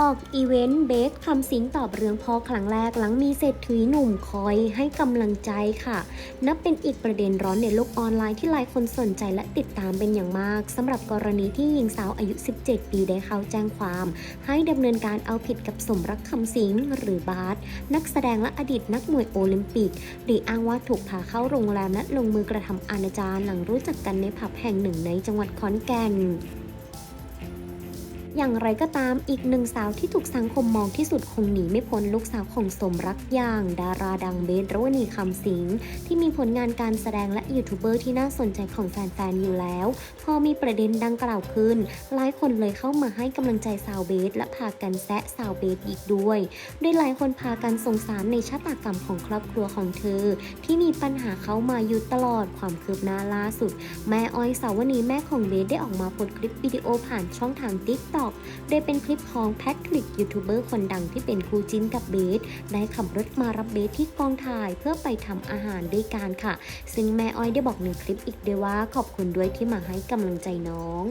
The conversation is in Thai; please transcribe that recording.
ออกอีเวนต์เบสคำสิงตอบเรื่องพ่อครั้งแรกหลังมีเศรษฐีหนุ่มคอยให้กำลังใจค่ะ นับเป็นอีกประเด็นร้อนในโลกออนไลน์ที่หลายคนสนใจและติดตามเป็นอย่างมากสำหรับกรณีที่หญิงสาวอายุ 17 ปีได้เข้าแจ้งความ ให้ดำเนินการเอาผิดกับสมรักคำสิงหรือบาสนักแสดงและอดีตนักมวยโอลิมปิกโดยอ้างว่าถูกพาเข้าโรงแรมและลงมือกระทำอนาจารหลังรู้จักกันในผับแห่งหนึ่งในจังหวัดขอนแก่น อย่างไรก็ตามอีกหนึ่งสาวที่ถูกสังคมมองที่สุดคงหนีไม่พ้นลูกสาวของสมรักอย่าง ดาราดังเบสรวณีคำสิงที่มีผลงานการแสดงและยูทูบเบอร์ที่น่าสนใจของแฟนๆอยู่แล้ว พอมีประเด็นดังกล่าวขึ้น หลายคนเลยเข้ามาให้กำลังใจสาวเบสและพากันแซะสาวเบสอีกด้วยโดยหลายคนพากันสงสารในชะตากรรมของครอบครัวของเธอ ที่มีปัญหาเข้ามาอยู่ตลอดความคืบหน้าล่าสุด แม่อ้อยสาวนีแม่ของเบสได้ออกมาโพสคลิปวิดีโอผ่านช่องทางติ๊กต็ออก โดยเป็นคลิปของแพทริกยูทูบเบอร์คนดังที่เป็นคู่จิ้นกับเบส ได้ขับรถมารับเบสที่กองถ่ายเพื่อไปทำอาหารด้วยกันค่ะ ซึ่งแม่อ้อยได้บอกในคลิปอีกด้วยว่าขอบคุณด้วยที่มาให้กำลังใจน้อง